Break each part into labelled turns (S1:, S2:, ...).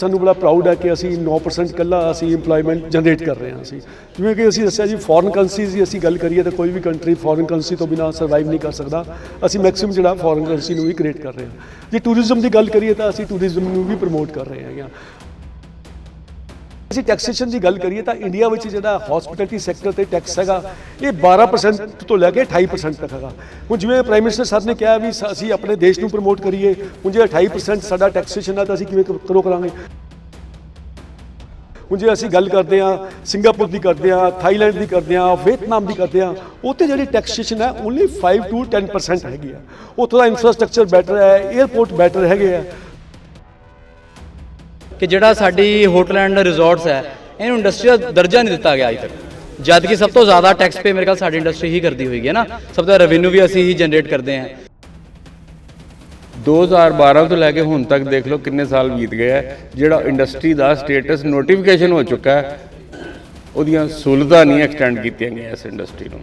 S1: ਸਾਨੂੰ ਬੜਾ ਪ੍ਰਾਊਡ ਹੈ ਕਿ ਅਸੀਂ 9% ਕੱਲਾ ਅਸੀਂ EMPLOYMENT ਜਨਰੇਟ ਕਰ ਰਹੇ ਹਾਂ ਅਸੀਂ। ਜਿਵੇਂ ਕਿ ਅਸੀਂ ਦੱਸਿਆ ਜੀ ਫੋਰਨ ਕਰੰਸੀਜ਼ ਦੀ ਅਸੀਂ ਗੱਲ ਕਰੀਏ ਤਾਂ ਕੋਈ ਵੀ ਕੰਟਰੀ ਫੋਰਨ ਕਰੰਸੀ ਤੋਂ ਬਿਨਾ ਸਰਵਾਈਵ ਨਹੀਂ ਕਰ ਸਕਦਾ। ਅਸੀਂ ਮੈਕਸਿਮਮ ਜਿਹੜਾ ਫੋਰਨ ਕਰੰਸੀ ਨੂੰ ਵੀ ਕ੍ਰੀਏਟ ਕਰ ਰਹੇ ਹਾਂ। ਜੇ ਟੂਰਿਜ਼ਮ ਦੀ ਗੱਲ ਕਰੀਏ ਤਾਂ ਅਸੀਂ ਟੂਰਿਜ਼ਮ ਨੂੰ ਵੀ ਪ੍ਰਮੋਟ ਕਰ ਰਹੇ ਹੈਗੇ ਹਾਂ। ਅਸੀਂ ਟੈਕਸੇਸ਼ਨ ਦੀ ਗੱਲ ਕਰੀਏ ਤਾਂ ਇੰਡੀਆ ਵਿੱਚ ਜਿਹੜਾ ਹਸਪਿਟੈਲਿਟੀ ਸੈਕਟਰ ਤੇ ਟੈਕਸ ਹੈਗਾ, ਇਹ 12% ਤੋਂ ਲੈ ਕੇ 28% ਤੱਕ ਹੈਗਾ। ਹੁਣ ਜਿਵੇਂ ਪ੍ਰਾਈਮ ਮਿਨਿਸਟਰ ਸਾਹਿਬ ਨੇ ਕਿਹਾ ਵੀ ਅਸੀਂ ਆਪਣੇ ਦੇਸ਼ ਨੂੰ ਪ੍ਰਮੋਟ ਕਰੀਏ, ਹੁਣ ਜੇ 28% ਸਾਡਾ ਟੈਕਸੇਸ਼ਨ ਹੈ ਤਾਂ ਅਸੀਂ ਕਿਵੇਂ ਕ- ਕਰੋ ਕਰਾਂਗੇ। ਹੁਣ ਜੇ ਅਸੀਂ ਗੱਲ ਕਰਦੇ ਹਾਂ ਸਿੰਗਾਪੁਰ ਦੀ ਕਰਦੇ ਹਾਂ ਥਾਈਲੈਂਡ ਦੀ ਕਰਦੇ ਹਾਂ ਵੀਅਤਨਾਮ ਦੀ ਕਰਦੇ ਹਾਂ, ਉੱਥੇ ਜਿਹੜੀ ਟੈਕਸੇਸ਼ਨ ਹੈ ਓਨਲੀ 5 ਟੂ 10% ਹੈਗੀ ਆ। ਉੱਥੋਂ ਦਾ ਇਨਫਰਾਸਟ੍ਰਕਚਰ ਬੈਟਰ ਹੈ 에ਅਰਪੋਰਟ ਬੈਟਰ ਹੈਗੇ ਆ।
S2: ਕਿ ਜਿਹੜਾ ਸਾਡੀ ਹੋਟਲ ਐਂਡ ਰਿਜ਼ੋਰਟਸ ਹੈ, ਇਹਨੂੰ ਇੰਡਸਟਰੀ ਦਾ ਦਰਜਾ ਨਹੀਂ ਦਿੱਤਾ ਗਿਆ ਅਜੇ ਤੱਕ। ਜਦ ਕਿ ਸਭ ਤੋਂ ਜ਼ਿਆਦਾ ਟੈਕਸ ਪੇ ਮੇਰੇ ਖਿਆਲ ਸਾਡੀ ਇੰਡਸਟਰੀ ਹੀ ਕਰਦੀ ਹੋਏਗੀ, ਹੈ ਨਾ? ਸਭ ਤੋਂ ਰੈਵਨਿਊ ਵੀ ਅਸੀਂ ਹੀ ਜਨਰੇਟ ਕਰਦੇ ਹਾਂ।
S3: 2012 ਤੋਂ ਲੈ ਕੇ ਹੁਣ ਤੱਕ ਦੇਖ ਲਓ ਕਿੰਨੇ ਸਾਲ ਬੀਤ ਗਏ ਹੈ ਜਿਹੜਾ ਇੰਡਸਟਰੀ ਦਾ ਸਟੇਟਸ ਨੋਟੀਫਿਕੇਸ਼ਨ ਹੋ ਚੁੱਕਾ ਹੈ, ਉਹਦੀਆਂ ਸਹੂਲਤਾਂ ਨਹੀਂ ਐਕਸਟੈਂਡ ਕੀਤੀਆਂ ਗਈਆਂ ਇਸ ਇੰਡਸਟਰੀ ਨੂੰ।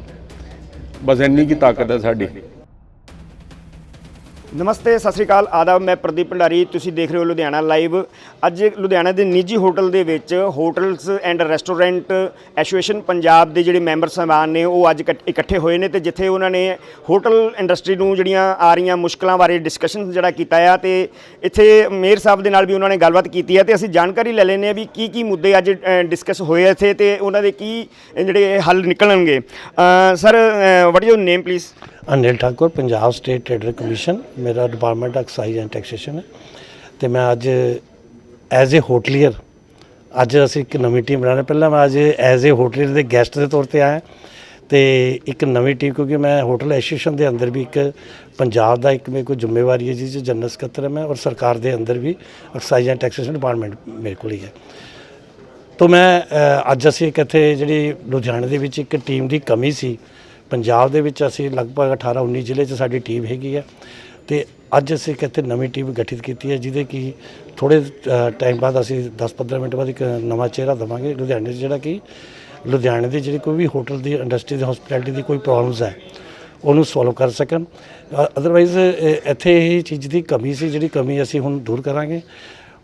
S3: ਬਸ ਇੰਨੀ ਕੀ ਤਾਕਤ ਹੈ ਸਾਡੀ।
S4: ਨਮਸਤੇ, ਸਤਿ ਸ੍ਰੀ ਅਕਾਲ। ਆਦਾਬ, ਮੈਂ ਪ੍ਰਦੀਪ ਭੰਡਾਰੀ। ਤੁਸੀਂ ਦੇਖ ਰਹੇ ਹੋ ਲੁਧਿਆਣਾ ਲਾਈਵ। ਅੱਜ ਲੁਧਿਆਣਾ ਦੇ ਨਿੱਜੀ ਹੋਟਲ ਦੇ ਵਿੱਚ hotels and restaurant association Punjab ਦੇ ਜਿਹੜੇ ਮੈਂਬਰ ਸਾਹਿਬਾਨ ਨੇ, ਉਹ ਅੱਜ ਇਕੱਠ- ਇਕੱਠੇ ਹੋਏ ਨੇ ਤੇ ਜਿੱਥੇ ਉਹਨਾਂ ਨੇ ਹੋਟਲ ਇੰਡਸਟਰੀ ਨੂੰ ਜਿਹੜੀਆਂ ਆ ਰਹੀਆਂ ਮੁਸ਼ਕਲਾਂ ਬਾਰੇ ਡਿਸਕਸ਼ਨ ਜਿਹੜਾ ਕੀਤਾ ਆ ਤੇ ਇੱਥੇ ਮੇਅਰ ਸਾਹਿਬ ਦੇ ਨਾਲ ਵੀ ਉਹਨਾਂ ਨੇ ਗੱਲਬਾਤ ਕੀਤੀ ਹੈ ਤੇ ਅਸੀਂ ਜਾਣਕਾਰੀ ਲੈ ਲੈਂਦੇ ਆ ਵੀ ਕੀ ਕੀ ਮੁੱਦੇ ਅੱਜ ਡਿਸਕਸ ਹੋਏ ਇੱਥੇ ਤੇ ਉਹਨਾਂ ਦੇ ਕੀ, ਜਿਹੜੇ ਹੱਲ ਨਿਕਲਣਗੇ। Sir what your name please
S5: Anil Thakur, Punjab state trader commission ਮੇਰਾ ਡਿਪਾਰਟਮੈਂਟ ਐਕਸਾਈਜ਼ ਐਂਡ ਟੈਕਸੇਸ਼ਨ ਹੈ। ਤੇ ਮੈਂ ਅੱਜ ਐਜ਼ ਅ ਹੋਟਲੀਅਰ ਅੱਜ ਅਸੀਂ ਇੱਕ ਨਵੀਂ ਟੀਮ ਬਣਾ ਰਹੇ ਪਹਿਲਾਂ ਮੈਂ ਅੱਜ ਐਜ਼ ਅ ਹੋਟਲੀਅਰ ਦੇ ਗੈਸਟ ਦੇ ਤੌਰ ਤੇ ਆਇਆ ਤੇ ਇੱਕ ਨਵੀਂ ਟੀਮ ਕਿਉਂਕਿ ਮੈਂ ਹੋਟਲ ਐਸੋਸੀਏਸ਼ਨ ਦੇ ਅੰਦਰ ਵੀ ਇੱਕ ਪੰਜਾਬ ਦਾ ਇੱਕ ਮੇਰੇ ਕੋਲ ਜ਼ਿੰਮੇਵਾਰੀ ਹੈ ਜਿਸ 'ਚ ਜਨਰਲ ਸਕੱਤਰ ਹਾਂ ਮੈਂ, ਔਰ ਸਰਕਾਰ ਦੇ ਅੰਦਰ ਵੀ ਐਕਸਾਈਜ਼ ਐਂਡ ਟੈਕਸੇਸ਼ਨ ਡਿਪਾਰਟਮੈਂਟ ਮੇਰੇ ਕੋਲ ਹੀ ਹੈ। ਤੋਂ ਮੈਂ ਅੱਜ ਅਸੀਂ ਇੱਕ ਇੱਥੇ ਜਿਹੜੀ ਲੁਧਿਆਣੇ ਦੇ ਵਿੱਚ ਇੱਕ ਟੀਮ ਦੀ ਕਮੀ ਸੀ ਪੰਜਾਬ ਦੇ ਵਿੱਚ ਅਸੀਂ ਲਗਭਗ 18 19 ਜ਼ਿਲ੍ਹੇ 'ਚ ਸਾਡੀ ਟੀਮ ਹੈਗੀ ਹੈ ਤੇ ਅੱਜ ਅਸੀਂ ਇੱਕ ਇੱਥੇ ਨਵੀਂ ਟੀਮ ਗਠਿਤ ਕੀਤੀ ਹੈ, ਜਿਹਦੇ ਕਿ ਥੋੜੇ ਟਾਈਮ ਬਾਅਦ ਅਸੀਂ 10-15 ਮਿੰਟ ਬਾਅਦ ਇੱਕ ਨਵਾਂ ਚਿਹਰਾ ਦਵਾਂਗੇ, ਲੁਧਿਆਣੇ 'ਚ ਜਿਹੜਾ ਕਿ ਲੁਧਿਆਣੇ ਦੀ ਜਿਹੜੀ ਕੋਈ ਵੀ ਹੋਟਲ ਦੀ ਇੰਡਸਟਰੀ ਦੀ ਹਸਪਿਟੈਲਿਟੀ ਦੀ ਕੋਈ ਪ੍ਰੋਬਲਮਸ ਹੈ, ਉਹਨੂੰ ਸੋਲਵ ਕਰ ਸਕਣ। ਅਦਰਵਾਈਜ਼ ਇੱਥੇ ਇਹ ਚੀਜ਼ ਦੀ ਕਮੀ ਸੀ, ਜਿਹੜੀ ਕਮੀ ਅਸੀਂ ਹੁਣ ਦੂਰ ਕਰਾਂਗੇ।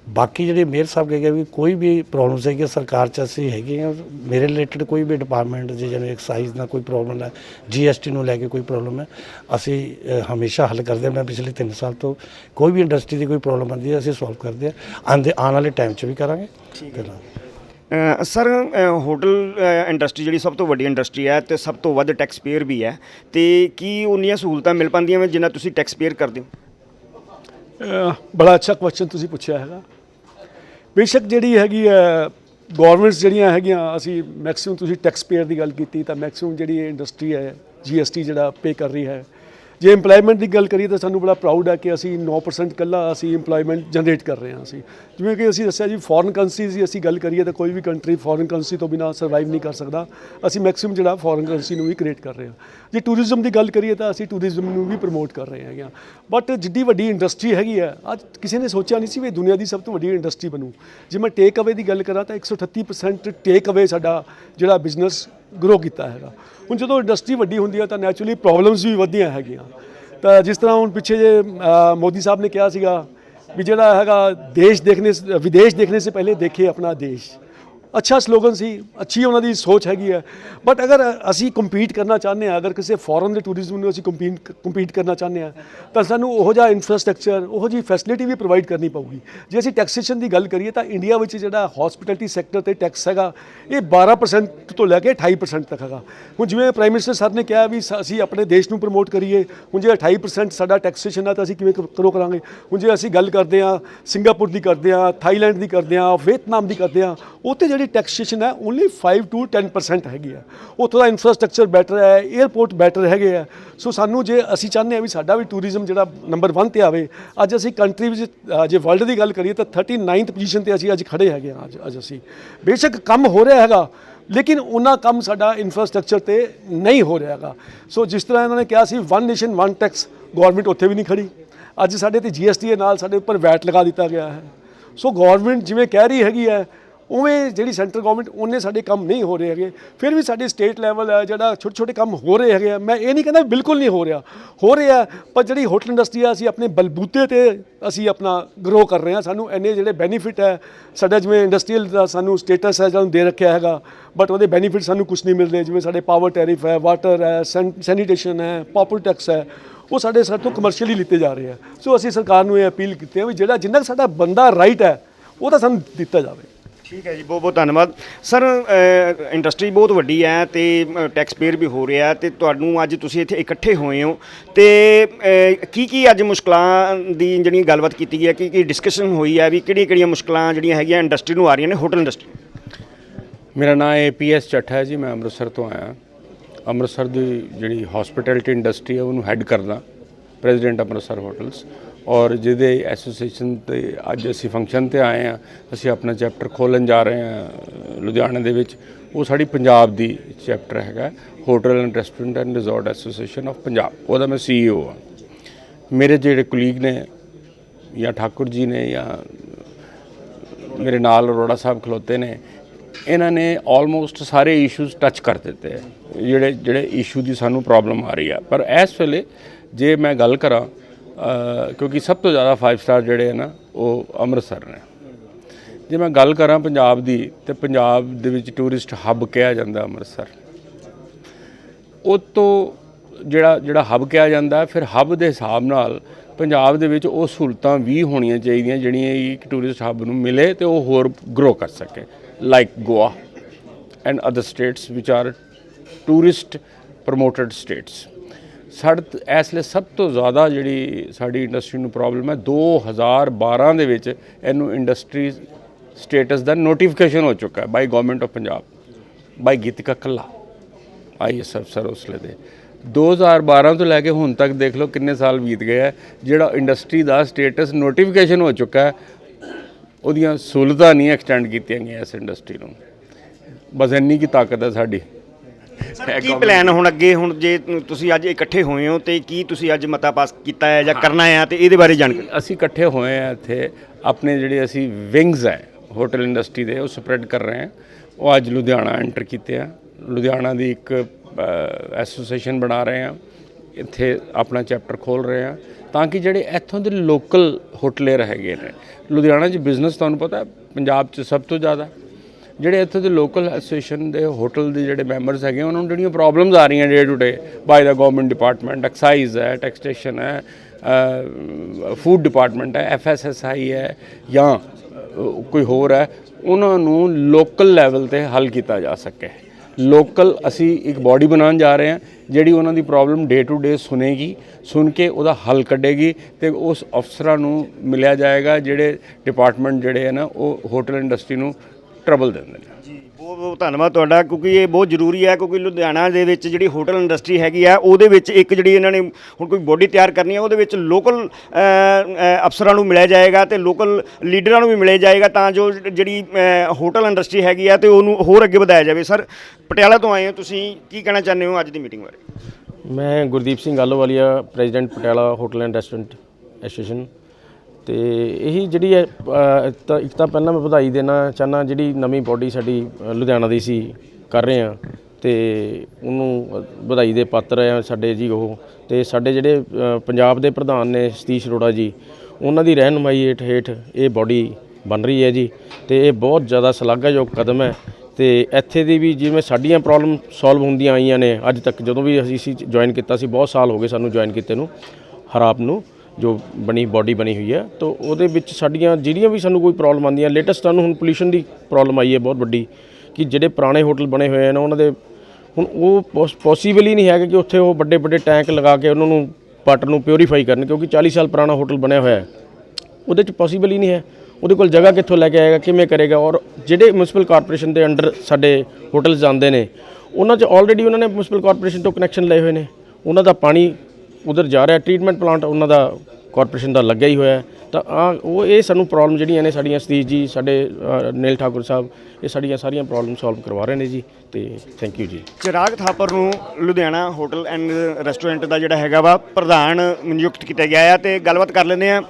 S5: ਬਾਕੀ ਜਿਹੜੇ ਮੇਅਰ ਸਾਹਿਬ ਕਹੇ ਵੀ ਕੋਈ ਵੀ ਪ੍ਰੋਬਲਮਸ ਹੈਗੀ ਸਰਕਾਰ ਚ ਅਸੀਂ ਹੈਗੇ ਆ ਮੇਰੇ ਰਿਲੇਟਡ ਕੋਈ ਵੀ ਡਿਪਾਰਟਮੈਂਟ ਜੇ ਜਿਵੇਂ ਐਕਸਾਈਜ਼ ਨਾਲ ਕੋਈ ਪ੍ਰੋਬਲਮ ਹੈ ਜੀਐਸਟੀ ਨੂੰ ਲੈ ਕੇ ਕੋਈ ਪ੍ਰੋਬਲਮ ਹੈ ਅਸੀਂ ਹਮੇਸ਼ਾ ਹੱਲ ਕਰਦੇ ਹਾਂ। ਮੈਂ ਪਿਛਲੇ 3 ਸਾਲ ਤੋਂ ਕੋਈ ਵੀ ਇੰਡਸਟਰੀ ਦੀ ਕੋਈ ਪ੍ਰੋਬਲਮ ਆਉਂਦੀ ਹੈ ਅਸੀਂ ਸੋਲਵ ਕਰਦੇ ਹਾਂ। ਆਉਂਦੇ ਆਉਣ ਵਾਲੇ ਟਾਈਮ 'ਚ ਵੀ ਕਰਾਂਗੇ। ਠੀਕ ਹੈ।
S4: ਸਰ ਹੋਟਲ ਇੰਡਸਟਰੀ ਜਿਹੜੀ ਸਭ ਤੋਂ ਵੱਡੀ ਇੰਡਸਟਰੀ ਹੈ ਤੇ ਸਭ ਤੋਂ ਵੱਧ ਟੈਕਸ ਪੇਅਰ ਵੀ ਹੈ ਤੇ ਕੀ ਉਨੀਆਂ ਸਹੂਲਤਾਂ ਮਿਲ ਪਾਉਂਦੀਆਂ ਵੇ ਜਿੰਨਾ ਤੁਸੀਂ ਟੈਕਸ ਪੇਅਰ ਕਰਦੇ ਹੋ?
S1: ਬੜਾ ਅੱਛਾ ਕੁਐਸਚਨ ਤੁਸੀਂ ਪੁੱਛਿਆ ਹੈਗਾ। ਬੇਸ਼ੱਕ ਜਿਹੜੀ ਹੈਗੀ ਹੈ ਗਵਰਨਮੈਂਟਸ ਜਿਹੜੀਆਂ ਹੈਗੀਆਂ, ਅਸੀਂ ਮੈਕਸਿਮਮ ਤੁਸੀਂ ਟੈਕਸ ਪੇਅਰ ਦੀ ਗੱਲ ਕੀਤੀ ਤਾਂ ਮੈਕਸਿਮਮ ਜਿਹੜੀ ਇੰਡਸਟਰੀ ਹੈ ਜੀਐਸਟੀ ਜਿਹੜਾ ਪੇ ਕਰ ਰਹੀ ਹੈ ਜੇ EMPLOYMENT ਦੀ ਗੱਲ ਕਰੀਏ ਤਾਂ ਸਾਨੂੰ ਬੜਾ ਪ੍ਰਾਊਡ ਹੈ ਕਿ ਅਸੀਂ 9% ਕੱਲਾ ਅਸੀਂ EMPLOYMENT ਜਨਰੇਟ ਕਰ ਰਹੇ ਹਾਂ ਅਸੀਂ। ਜਿਵੇਂ ਕਿ ਅਸੀਂ ਦੱਸਿਆ ਜੀ ਫੋਰਨ ਕਰੰਸੀਜ਼ ਦੀ ਅਸੀਂ ਗੱਲ ਕਰੀਏ ਤਾਂ ਕੋਈ ਵੀ ਕੰਟਰੀ ਫੋਰਨ ਕਰੰਸੀ ਤੋਂ ਬਿਨਾ ਸਰਵਾਈਵ ਨਹੀਂ ਕਰ ਸਕਦਾ। ਅਸੀਂ ਮੈਕਸਿਮਮ ਜਿਹੜਾ ਫੋਰਨ ਕਰੰਸੀ ਨੂੰ ਵੀ ਕ੍ਰੀਏਟ ਕਰ ਰਹੇ ਹਾਂ। ਜੇ ਟੂਰਿਜ਼ਮ ਦੀ ਗੱਲ ਕਰੀਏ ਤਾਂ ਅਸੀਂ ਟੂਰਿਜ਼ਮ ਨੂੰ ਵੀ ਪ੍ਰਮੋਟ ਕਰ ਰਹੇ ਹੈਗੇ ਹਾਂ। ਬਟ ਜਿੱਡੀ ਵੱਡੀ ਇੰਡਸਟਰੀ ਹੈਗੀ ਹੈ ਅੱਜ ਕਿਸੇ ਨੇ ਸੋਚਿਆ ਨਹੀਂ ਸੀ ਵੀ ਦੁਨੀਆ ਦੀ ਸਭ ਤੋਂ ਵੱਡੀ ਇੰਡਸਟਰੀ ਬਣੂ। ਜੇ ਮੈਂ ਟੇਕ ਅਵੇ ਦੀ ਗੱਲ ਕਰਾਂ ਤਾਂ 138% ਟੇਕ ਅਵੇ ਸਾਡਾ ਜਿਹੜਾ ਬਿਜ਼ਨਸ ਗਰੋ ਕੀਤਾ ਹੈਗਾ। ਹੁਣ ਜਦੋਂ ਇੰਡਸਟਰੀ ਵੱਡੀ ਹੁੰਦੀ ਹੈ ਤਾਂ ਨੈਚੁਰਲੀ ਪ੍ਰੋਬਲਮਸ ਵੀ ਵਧਦੀਆਂ ਹੈਗੀਆਂ। ਤਾਂ ਜਿਸ ਤਰ੍ਹਾਂ ਹੁਣ ਪਿੱਛੇ ਜੇ ਅ, ਮੋਦੀ ਸਾਹਿਬ ਨੇ ਕਿਹਾ ਸੀਗਾ ਵੀ ਜਿਹੜਾ ਹੈਗਾ ਦੇਸ਼ ਦੇਖਣੇ ਸੇ- ਵਿਦੇਸ਼ ਦੇਖਣੇ ਸੇ ਪਹਿਲੇ ਦੇਖੇ ਆਪਣਾ ਦੇਸ਼। ਅੱਛਾ ਸਲੋਗਨ ਸੀ, ਅੱਛੀ ਉਹਨਾਂ ਦੀ ਸੋਚ ਹੈਗੀ ਹੈ। ਬਟ ਅਗਰ ਅਸੀਂ ਕੰਪੀਟ ਕਰਨਾ ਚਾਹੁੰਦੇ ਹਾਂ, ਅਗਰ ਕਿਸੇ ਫੋਰਨ ਦੇ ਟੂਰਿਜ਼ਮ ਨੂੰ ਅਸੀਂ ਕੰਪੀਟ ਕੰਪੀਟ ਕਰਨਾ ਚਾਹੁੰਦੇ ਹਾਂ, ਤਾਂ ਸਾਨੂੰ ਉਹੋ ਜਿਹਾ ਇਨਫਰਾਸਟ੍ਰਕਚਰ ਉਹੋ ਜਿਹੀ ਫੈਸਿਲਿਟੀ ਵੀ ਪ੍ਰੋਵਾਈਡ ਕਰਨੀ ਪਊਗੀ। ਜੇ ਅਸੀਂ ਟੈਕਸੇਸ਼ਨ ਦੀ ਗੱਲ ਕਰੀਏ, ਤਾਂ ਇੰਡੀਆ ਵਿੱਚ ਜਿਹੜਾ ਹਸਪਿਟੈਲਿਟੀ ਸੈਕਟਰ ਤੇ ਟੈਕਸ ਹੈਗਾ, ਇਹ 12% ਤੋਂ ਲੈ ਕੇ 28% ਤੱਕ ਹੈਗਾ। ਹੁਣ ਜਿਵੇਂ ਪ੍ਰਾਈਮ ਮਿਨਿਸਟਰ ਸਰ ਨੇ ਕਿਹਾ ਵੀ ਅਸੀਂ ਆਪਣੇ ਦੇਸ਼ ਨੂੰ ਪ੍ਰਮੋਟ ਕਰੀਏ, ਹੁਣ ਜੇ 28% ਸਾਡਾ ਟੈਕਸੇਸ਼ਨ ਹੈ ਤਾਂ ਅਸੀਂ ਕਿਵੇਂ ਕ- ਕਰੋ ਕਰਾਂਗੇ? ਹੁਣ ਜੇ ਅਸੀਂ ਗੱਲ ਕਰਦੇ ਹਾਂ ਸਿੰਗਾਪੁਰ ਦੀ ਕਰਦੇ ਹਾਂ ਥਾਈਲੈਂਡ ਦੀ ਕਰਦੇ ਹਾਂ ਵੀਅਤਨਾਮ ਦੀ ਕਰਦੇ ਹਾਂ, ਉੱਥੇ ਜਿਹੜੀ ਟੈਕਸੇਸ਼ਨ ਹੈ ਓਨਲੀ 5 ਟੂ 10% ਹੈਗੀ ਆ। ਉੱਥੋਂ ਦਾ ਇਨਫਰਾਸਟ੍ਰਕਚਰ ਬੈਟਰ ਹੈ 에ਅਰਪੋਰਟ ਬੈਟਰ ਹੈਗੇ ਆ। ਸੋ ਸਾਨੂੰ ਜੇ ਅਸੀਂ ਚਾਹੁੰਦੇ ਹਾਂ ਵੀ ਸਾਡਾ ਵੀ ਟੂਰਿਜ਼ਮ ਜਿਹੜਾ ਨੰਬਰ 1 ਤੇ ਆਵੇ, ਅੱਜ ਅਸੀਂ ਕੰਟਰੀ ਵਿੱਚ ਜੇ ਵਰਲਡ ਦੀ ਗੱਲ ਕਰੀਏ ਤਾਂ 39th ਪੋਜੀਸ਼ਨ ਤੇ ਅਸੀਂ ਅੱਜ ਖੜੇ ਹੈਗੇ ਹਾਂ, ਅੱਜ ਅੱਜ ਅਸੀਂ। ਬੇਸ਼ੱਕ ਕੰਮ ਹੋ ਰਿਹਾ ਹੈਗਾ, ਲੇਕਿਨ ਉਹਨਾਂ ਕੰਮ ਸਾਡਾ ਇਨਫਰਾਸਟ੍ਰਕਚਰ ਤੇ ਨਹੀਂ ਹੋ ਰਿਹਾ ਹੈਗਾ। ਸੋ ਜਿਸ ਤਰ੍ਹਾਂ ਇਹਨਾਂ ਨੇ ਕਿਹਾ ਸੀ one nation one tax government ਉੱਥੇ ਵੀ ਨਹੀਂ ਖੜੀ। ਅੱਜ ਸਾਡੇ ਤੇ ਜੀਐਸਟੀ ਦੇ ਨਾਲ ਸਾਡੇ ਉੱਪਰ ਵੈਟ ਲਗਾ ਦਿੱਤਾ ਗਿਆ ਹੈ। ਸੋ ਗਵਰਨਮੈਂਟ ਜਿਵੇਂ ਕਹਿ ਰਹੀ ਹੈਗੀ ਹੈ ਉਵੇਂ ਜਿਹੜੀ ਸੈਂਟਰ ਗਵਰਨਮੈਂਟ ਉਹਨੇ ਸਾਡੇ ਕੰਮ ਨਹੀਂ ਹੋ ਰਹੇ ਹੈਗੇ। ਫਿਰ ਵੀ ਸਾਡੇ ਸਟੇਟ ਲੈਵਲ ਹੈ ਜਿਹੜਾ ਛੋਟੇ ਛੋਟੇ ਕੰਮ ਹੋ ਰਹੇ ਹੈਗੇ ਆ। ਮੈਂ ਇਹ ਨਹੀਂ ਕਹਿੰਦਾ ਵੀ ਬਿਲਕੁਲ ਨਹੀਂ ਹੋ ਰਿਹਾ। ਹੋ ਰਿਹਾ, ਪਰ ਜਿਹੜੀ ਹੋਟਲ ਇੰਡਸਟਰੀ ਆ, ਅਸੀਂ ਆਪਣੇ ਬਲਬੂਤੇ ਤੇ ਅਸੀਂ ਆਪਣਾ ਗਰੋ ਕਰ ਰਹੇ ਹਾਂ। ਸਾਨੂੰ ਇੰਨੇ ਜਿਹੜੇ ਬੈਨੀਫਿਟ ਹੈ, ਸਾਡਾ ਜਿਵੇਂ ਇੰਡਸਟਰੀਅਲ ਦਾ ਸਾਨੂੰ ਸਟੇਟਸ ਹੈ, ਸਾਨੂੰ ਦੇ ਰੱਖਿਆ ਹੈਗਾ। ਬਟ ਉਹਦੇ ਬੈਨੀਫਿਟ ਸਾਨੂੰ ਕੁਝ ਨਹੀਂ ਮਿਲ ਰਹੇ ਜਿਵੇਂ ਸਾਡੇ ਪਾਵਰ ਟੈਰਿਫ ਹੈ ਵਾਟਰ ਹੈ ਸੈਨੀਟੇਸ਼ਨ ਹੈ ਪਾਪੂਲਰ ਟੈਕਸ ਹੈ, ਉਹ ਸਾਡੇ ਸਾਡੇ ਤੋਂ ਕਮਰਸ਼ੀਅਲੀ ਲਿੱਤੇ ਜਾ ਰਹੇ ਆ ਸੋ ਅਸੀਂ ਸਰਕਾਰ ਨੂੰ ਇਹ ਅਪੀਲ ਕੀਤੀ ਹੈ ਵੀ ਜਿਹੜਾ, ਜਿੰਨਾ ਕੁ ਸਾਡਾ ਬੰਦਾ ਰਾਈਟ ਹੈ, ਉਹ ਤਾਂ ਸਾਨੂੰ ਦਿੱਤਾ ਜਾਵੇ।
S4: ਠੀਕ ਹੈ ਜੀ, ਬਹੁਤ ਬਹੁਤ ਧੰਨਵਾਦ। ਸਰ ਇੰਡਸਟਰੀ ਬਹੁਤ ਵੱਡੀ ਹੈ ਤੇ ਟੈਕਸ ਪੇਅਰ ਵੀ ਹੋ ਰਿਹਾ ਤੇ ਤੁਹਾਨੂੰ ਅੱਜ ਤੁਸੀਂ ਇੱਥੇ ਇਕੱਠੇ ਹੋਏ ਹੋ ਤੇ ਕੀ ਕੀ ਅੱਜ ਮੁਸ਼ਕਲਾਂ ਦੀ ਜਿਹੜੀਆਂ ਗੱਲਬਾਤ ਕੀਤੀ ਗਈ ਹੈ ਕੀ ਕੀ ਡਿਸਕਸ਼ਨ ਹੋਈ ਹੈ, ਵੀ ਕਿਹੜੀਆਂ ਕਿਹੜੀਆਂ ਮੁਸ਼ਕਲਾਂ ਜਿਹੜੀਆਂ ਹੈਗੀਆਂ ਇੰਡਸਟਰੀ ਨੂੰ ਆ ਰਹੀਆਂ ਨੇ ਹੋਟਲ ਇੰਡਸਟਰੀ
S3: ਮੇਰਾ ਨਾਮ ਏਪੀਐਸ ਚੱਠਾ ਹੈ ਜੀ, ਮੈਂ ਅੰਮ੍ਰਿਤਸਰ ਤੋਂ ਆਇਆ। ਅੰਮ੍ਰਿਤਸਰ ਦੀ ਜਿਹੜੀ ਹਸਪਿਟੈਲਿਟੀ ਇੰਡਸਟਰੀ ਹੈ, ਉਹਨੂੰ ਹੈੱਡ ਕਰਦਾ ਪ੍ਰੈਜ਼ੀਡੈਂਟ ਅੰਮ੍ਰਿਤਸਰ ਹੋਟਲਸ ਔਰ ਜਿਹਦੇ ਐਸੋਸੀਏਸ਼ਨ ਤੇ ਅੱਜ ਅਸੀਂ ਫੰਕਸ਼ਨ ਤੇ ਆਏ ਆ ਅਸੀਂ ਆਪਣਾ ਚੈਪਟਰ ਖੋਲਣ ਜਾ ਰਹੇ ਹਾਂ ਲੁਧਿਆਣਾ ਦੇ ਵਿੱਚ, ਉਹ ਸਾਡੀ ਪੰਜਾਬ ਦੀ ਚੈਪਟਰ ਹੈਗਾ hotel and restaurant and resort association of Punjab ਉਹਦਾ ਮੈਂ ਸੀਈਓ ਆ ਮੇਰੇ ਜਿਹੜੇ ਕੁਲੀਗ ਨੇ, ਜਾਂ ਠਾਕੁਰ ਜੀ ਨੇ, ਜਾਂ ਮੇਰੇ ਨਾਲ ਅਰੋੜਾ ਸਾਹਿਬ ਖਲੋਤੇ ਨੇ, ਇਹਨਾਂ ਨੇ ਆਲਮੋਸਟ ਸਾਰੇ ਇਸ਼ੂਜ਼ ਟੱਚ ਕਰ ਦਿੱਤੇ ਜਿਹੜੇ ਜਿਹੜੇ ਇਸ਼ੂ ਦੀ ਸਾਨੂੰ ਪ੍ਰੋਬਲਮ ਆ ਰਹੀ ਆ। ਪਰ ਇਸ ਵੇਲੇ ਜੇ ਮੈਂ ਗੱਲ ਕਰਾਂ ਕਿਉਂਕਿ ਸਭ ਤੋਂ ਜ਼ਿਆਦਾ 5 ਸਟਾਰ ਜਿਹੜੇ ਆ ਨਾ, ਉਹ ਅੰਮ੍ਰਿਤਸਰ ਨੇ। ਜੇ ਮੈਂ ਗੱਲ ਕਰਾਂ ਪੰਜਾਬ ਦੀ, ਤੇ ਪੰਜਾਬ ਦੇ ਵਿੱਚ ਟੂਰਿਸਟ ਹੱਬ ਕਿਹਾ ਜਾਂਦਾ ਅੰਮ੍ਰਿਤਸਰ। ਉਹ ਤੋਂ ਜਿਹੜਾ ਜਿਹੜਾ ਹੱਬ ਕਿਹਾ ਜਾਂਦਾ, ਫਿਰ ਹੱਬ ਦੇ ਹਿਸਾਬ ਨਾਲ ਪੰਜਾਬ ਦੇ ਵਿੱਚ ਉਹ ਸਹੂਲਤਾਂ ਵੀ ਹੋਣੀਆਂ ਚਾਹੀਦੀਆਂ, ਜਿਹੜੀਆਂ ਇੱਕ ਟੂਰਿਸਟ ਹੱਬ ਨੂੰ ਮਿਲੇ ਤੇ ਉਹ ਹੋਰ ਗਰੋ ਕਰ ਸਕੇ। Like Goa and other states which are tourist promoted states ਸਾਡੇ ਇਸ ਲਈ ਸਭ ਤੋਂ ਜ਼ਿਆਦਾ ਜਿਹੜੀ ਸਾਡੀ ਇੰਡਸਟਰੀ ਨੂੰ ਪ੍ਰੋਬਲਮ ਹੈ 2012 ਦੇ ਵਿੱਚ ਇਹਨੂੰ ਇੰਡਸਟਰੀ ਸਟੇਟਸ ਦਾ ਨੋਟੀਫਿਕੇਸ਼ਨ ਹੋ ਚੁੱਕਾ ਹੈ by government of Punjab by Geetika Kalla IAS ਅਫਸਰ ਉਸ ਵੇਲੇ ਦੇ। 2012 ਤੋਂ ਲੈ ਕੇ ਹੁਣ ਤੱਕ ਦੇਖ ਲਓ ਕਿੰਨੇ ਸਾਲ ਬੀਤ ਗਏ ਹੈ, ਜਿਹੜਾ ਇੰਡਸਟਰੀ ਦਾ ਸਟੇਟਸ ਨੋਟੀਫਿਕੇਸ਼ਨ ਹੋ ਚੁੱਕਾ ਹੈ, ਉਹਦੀਆਂ ਸਹੂਲਤਾਂ ਨਹੀਂ ਐਕਸਟੈਂਡ ਕੀਤੀਆਂ ਗਈਆਂ ਇਸ ਇੰਡਸਟਰੀ ਨੂੰ। ਬਸ ਇੰਨੀ ਕੀ ਤਾਕਤ ਹੈ ਸਾਡੀ।
S4: ਸਰ ਕੀ ਪਲਾਨ ਹੁਣ ਅੱਗੇ? ਹੁਣ ਜੇ ਤੁਸੀਂ ਅੱਜ ਇਕੱਠੇ ਹੋਏ ਹੋ ਤੇ ਕੀ ਤੁਸੀਂ ਅੱਜ ਮਤਾ ਪਾਸ ਕੀਤਾ ਹੈ ਜਾਂ ਕਰਨਾ ਹੈ ਤੇ ਇਹਦੇ ਬਾਰੇ ਜਾਣਕਾਰੀ?
S3: ਅਸੀਂ ਇਕੱਠੇ ਹੋਏ ਆ ਇੱਥੇ। ਆਪਣੇ ਜਿਹੜੇ ਅਸੀਂ ਵਿੰਗਸ ਹੈ ਹੋਟਲ ਇੰਡਸਟਰੀ ਦੇ ਉਹ ਸਪਰੈਡ ਕਰ ਰਹੇ ਹਾਂ। ਉਹ ਅੱਜ ਲੁਧਿਆਣਾ ਐਂਟਰ ਕੀਤੇ ਆ। ਲੁਧਿਆਣਾ ਦੀ ਇੱਕ ਐਸੋਸੀਏਸ਼ਨ ਬਣਾ ਰਹੇ ਆ ਇੱਥੇ ਆਪਣਾ ਚੈਪਟਰ ਖੋਲ ਰਹੇ ਆ ਤਾਂ ਕਿ ਜਿਹੜੇ ਇੱਥੋਂ ਦੇ ਲੋਕਲ ਹੋਟਲਰ ਹੈਗੇ ਨੇ ਲੁਧਿਆਣਾ 'ਚ ਬਿਜ਼ਨਸ ਤੁਹਾਨੂੰ ਪਤਾ ਹੈ, ਪੰਜਾਬ 'ਚ ਸਭ ਤੋਂ ਜ਼ਿਆਦਾ। ਜਿਹੜੇ ਇੱਥੇ ਦੇ ਲੋਕਲ ਐਸੋਸੀਏਸ਼ਨ ਦੇ ਹੋਟਲ ਦੇ ਜਿਹੜੇ ਮੈਂਬਰਸ ਹੈਗੇ ਉਹਨਾਂ ਨੂੰ ਜਿਹੜੀਆਂ ਪ੍ਰੋਬਲਮਸ ਆ ਰਹੀਆਂ day to day by the government department excise ਹੈ ਟੈਕਸਟੇਸ਼ਨ ਹੈ ਫੂਡ ਡਿਪਾਰਟਮੈਂਟ ਹੈ ਐਫਐਸਐਸਆਈ ਹੈ ਜਾਂ ਕੋਈ ਹੋਰ ਹੈ, ਉਹਨਾਂ ਨੂੰ ਲੋਕਲ ਲੈਵਲ ਤੇ ਹੱਲ ਕੀਤਾ ਜਾ ਸਕੇ। ਲੋਕਲ ਅਸੀਂ ਇੱਕ ਬਾਡੀ ਬਣਾਉਣ ਜਾ ਰਹੇ ਹਾਂ, ਜਿਹੜੀ ਉਹਨਾਂ ਦੀ ਪ੍ਰੋਬਲਮ ਡੇ ਟੂ ਡੇ ਸੁਨੇਗੀ ਸੁਣ ਕੇ ਉਹਦਾ ਹੱਲ ਕੱਢੇਗੀ ਤੇ ਉਸ ਅਫਸਰਾਂ ਨੂੰ ਮਿਲਿਆ ਜਾਏਗਾ, ਜਿਹੜੇ ਡਿਪਾਰਟਮੈਂਟ ਜਿਹੜੇ ਹੈ ਨਾ, ਉਹ ਹੋਟਲ ਇੰਡਸਟਰੀ ਨੂੰ ਟਰਬਲ ਦਿੰਦੇ ਨੇ।
S4: ਜੀ ਬਹੁਤ ਬਹੁਤ ਧੰਨਵਾਦ ਤੁਹਾਡਾ ਕਿਉਂਕਿ ਇਹ ਬਹੁਤ ਜ਼ਰੂਰੀ ਹੈ ਕਿਉਂਕਿ ਲੁਧਿਆਣਾ ਦੇ ਵਿੱਚ ਜਿਹੜੀ ਹੋਟਲ ਇੰਡਸਟਰੀ ਹੈਗੀ ਆ ਉਹਦੇ ਵਿੱਚ ਇੱਕ ਜਿਹੜੀ ਇਹਨਾਂ ਨੇ ਹੁਣ ਕੋਈ ਬੋਡੀ ਤਿਆਰ ਕਰਨੀ ਹੈ ਉਹਦੇ ਵਿੱਚ ਲੋਕਲ ਅਫਸਰਾਂ ਨੂੰ ਮਿਲਿਆ ਜਾਏਗਾ ਤੇ ਲੋਕਲ ਲੀਡਰਾਂ ਨੂੰ ਵੀ ਮਿਲਿਆ ਜਾਏਗਾ ਤਾਂ ਜੋ ਜਿਹੜੀ ਹੋਟਲ ਇੰਡਸਟਰੀ ਹੈਗੀ ਆ ਤੇ ਉਹਨੂੰ ਹੋਰ ਅੱਗੇ ਵਧਾਇਆ ਜਾਵੇ। ਸਰ ਪਟਿਆਲਾ ਤੋਂ ਆਏ ਹੋ ਤੁਸੀਂ ਕੀ ਕਹਿਣਾ ਚਾਹੁੰਦੇ ਹੋ ਅੱਜ ਦੀ ਮੀਟਿੰਗ ਬਾਰੇ?
S6: ਮੈਂ Gurdeep Singh Ahluwalia president Patiala hotel and restaurant association ਤੇ ਇਹੀ ਜਿਹੜੀ ਹੈ ਅ, ਤਾਂ ਇੱਕ ਤਾਂ ਪਹਿਲਾਂ ਮੈਂ ਵਧਾਈ ਦੇਣਾ ਚਾਹਨਾ ਜਿਹੜੀ ਨਵੀਂ ਬੋਡੀ ਸਾਡੀ ਅ, ਲੁਧਿਆਣਾ ਦੀ ਸੀ ਕਰ ਰਹੇ ਆ ਤੇ ਉਹਨੂੰ ਵਧਾਈ ਦੇ ਪਾਤਰ ਆ ਸਾਡੇ ਜੀ ਉਹ। ਤੇ ਸਾਡੇ ਜਿਹੜੇ ਅ, ਪੰਜਾਬ ਦੇ ਪ੍ਰਧਾਨ ਨੇ ਸਤੀਸ਼ ਅਰੋੜਾ ਜੀ ਉਹਨਾਂ ਦੀ ਰਹਿਨੁਮਾਈ ਹੇਠ ਹੇਠ ਇਹ ਬੋਡੀ ਬਣ ਰਹੀ ਹੈ ਜੀ। ਤੇ ਇਹ ਬਹੁਤ ਜ਼ਿਆਦਾ ਸ਼ਲਾਘਾਯੋਗ ਕਦਮ ਹੈ। ਤੇ ਇੱਥੇ ਦੀ ਵੀ ਜਿਵੇਂ ਸਾਡੀਆਂ ਪ੍ਰੋਬਲਮ ਸੋਲਵ ਹੁੰਦੀਆਂ ਆਈਆਂ ਨੇ ਅੱਜ ਤੱਕ ਜਦੋਂ ਵੀ ਅਸੀਂ ਸੀ ਜੁਆਇਨ ਕੀਤਾ ਸੀ ਬਹੁਤ ਸਾਲ ਹੋ ਗਏ ਸਾਨੂੰ ਜੁਆਇਨ ਕੀਤੇ ਨੂੰ ਹਰਾਪ ਨੂੰ। ਜੋ ਬਣੀ ਬਾਡੀ ਬਣੀ ਹੋਈ ਹੈ, ਤਾਂ ਉਹਦੇ ਵਿੱਚ ਸਾਡੀਆਂ ਜਿਹੜੀਆਂ ਵੀ ਸਾਨੂੰ ਕੋਈ ਪ੍ਰੋਬਲਮ ਆਉਂਦੀਆਂ ਲੇਟੈਸਟ ਸਾਨੂੰ ਹੁਣ ਪੋਲੂਸ਼ਨ ਦੀ ਪ੍ਰੋਬਲਮ ਆਈ ਹੈ, ਬਹੁਤ ਵੱਡੀ, ਕਿ ਜਿਹੜੇ ਪੁਰਾਣੇ ਹੋਟਲ ਬਣੇ ਹੋਏ ਹਨ, ਉਹਨਾਂ ਦੇ ਹੁਣ ਉਹ ਪੋਸੀਬਲ ਹੀ ਨਹੀਂ ਹੈਗਾ ਕਿ ਉੱਥੇ ਉਹ ਵੱਡੇ ਵੱਡੇ ਟੈਂਕ ਲਗਾ ਕੇ ਉਹਨਾਂ ਨੂੰ ਵਾਟਰ ਨੂੰ ਪਿਓਰੀਫਾਈ ਕਰਨ, ਕਿਉਂਕਿ 40 ਸਾਲ ਪੁਰਾਣਾ ਹੋਟਲ ਬਣਿਆ ਹੋਇਆ ਹੈ। ਉਹਦੇ ਚ ਪੋਸੀਬਲ ਹੀ ਨਹੀਂ ਹੈ। ਉਹਦੇ ਕੋਲ ਜਗ੍ਹਾ ਕਿੱਥੋਂ ਲੈ ਕੇ ਆਏਗਾ, ਕਿਵੇਂ ਕਰੇਗਾ? ਔਰ ਜਿਹੜੇ ਮਿਊਨਿਸਪਲ ਕਾਰਪੋਰੇਸ਼ਨ ਦੇ ਅੰਡਰ ਸਾਡੇ ਹੋਟਲਸ ਜਾਂਦੇ ਨੇ, ਉਹਨਾਂ 'ਚ ਆਲਰੇਡੀ ਉਹਨਾਂ ਨੇ ਮਿਊਨਿਸਪਲ ਕਾਰਪੋਰੇਸ਼ਨ ਤੋਂ ਕਨੈਕਸ਼ਨ ਲਏ ਹੋਏ ਨੇ। ਉਹਨਾਂ ਦਾ ਪਾਣੀ ਉਧਰ ਜਾ ਰਿਹਾ ਟ੍ਰੀਟਮੈਂਟ ਪਲਾਂਟ ਉਹਨਾਂ ਦਾ ਕਾਰਪੋਰੇਸ਼ਨ ਦਾ ਲੱਗਿਆ ਹੀ ਹੋਇਆ ਤਾਂ ਆ ਉਹ ਇਹ ਸਾਨੂੰ ਪ੍ਰੋਬਲਮ ਜਿਹੜੀਆਂ ਨੇ ਸਾਡੀਆਂ ਸਤੀਸ਼ ਜੀ ਸਾਡੇ ਨੀਲ ਠਾਕੁਰ ਸਾਹਿਬ ਇਹ ਸਾਡੀਆਂ ਸਾਰੀਆਂ ਪ੍ਰੋਬਲਮ ਸੋਲਵ ਕਰਵਾ ਰਹੇ ਨੇ ਜੀ ਤੇ ਥੈਂਕ ਯੂ ਜੀ।
S4: ਚਿਰਾਗ ਥਾਪਰ ਨੂੰ ਲੁਧਿਆਣਾ ਹੋਟਲ ਐਂਡ ਰੈਸਟੋਰੈਂਟ ਦਾ ਜਿਹੜਾ ਹੈਗਾ ਵਾ ਪ੍ਰਧਾਨ ਨਿਯੁਕਤ ਕੀਤਾ ਗਿਆ ਹੈ ਤੇ ਗੱਲਬਾਤ ਕਰ ਲੈਂਦੇ ਆ